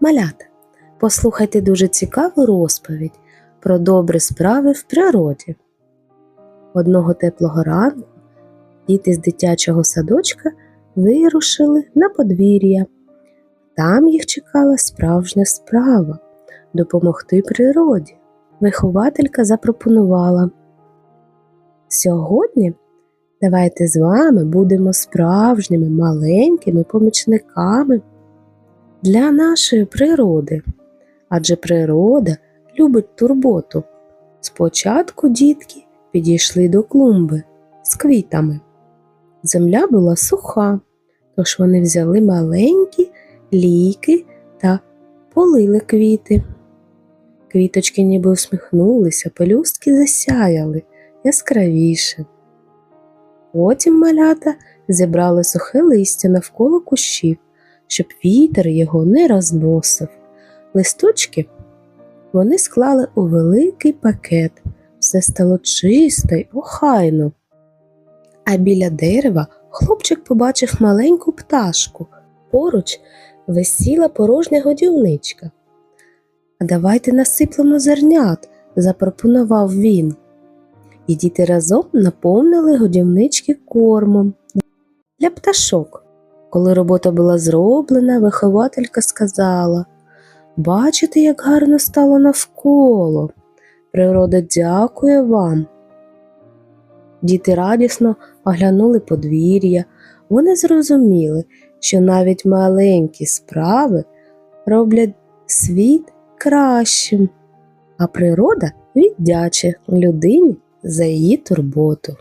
Малята, послухайте дуже цікаву розповідь про добрі справи в природі. Одного теплого ранку діти з дитячого садочка вирушили на подвір'я. Там їх чекала справжня справа допомогти природі. Вихователька запропонувала. Сьогодні давайте з вами будемо справжніми маленькими помічниками для нашої природи. Адже природа любить турботу. Спочатку дітки підійшли до клумби з квітами. Земля була суха, тож вони взяли маленькі лійки та полили квіти. Квіточки ніби усміхнулися, пелюстки засяяли яскравіше. Потім малята зібрали сухе листя навколо кущів, щоб вітер його не розносив. Листочки вони склали у великий пакет, все стало чисто й охайно. А біля дерева хлопчик побачив маленьку пташку. Поруч висіла порожня годівничка. А давайте насиплемо зернят, запропонував він. І діти разом наповнили годівнички кормом для пташок. Коли робота була зроблена, вихователька сказала Бачите, як гарно стало навколо. Природа дякує вам. Діти радісно оглянули подвір'я. Вони зрозуміли, що навіть маленькі справи роблять світ кращим, а природа віддячить людині за її турботу.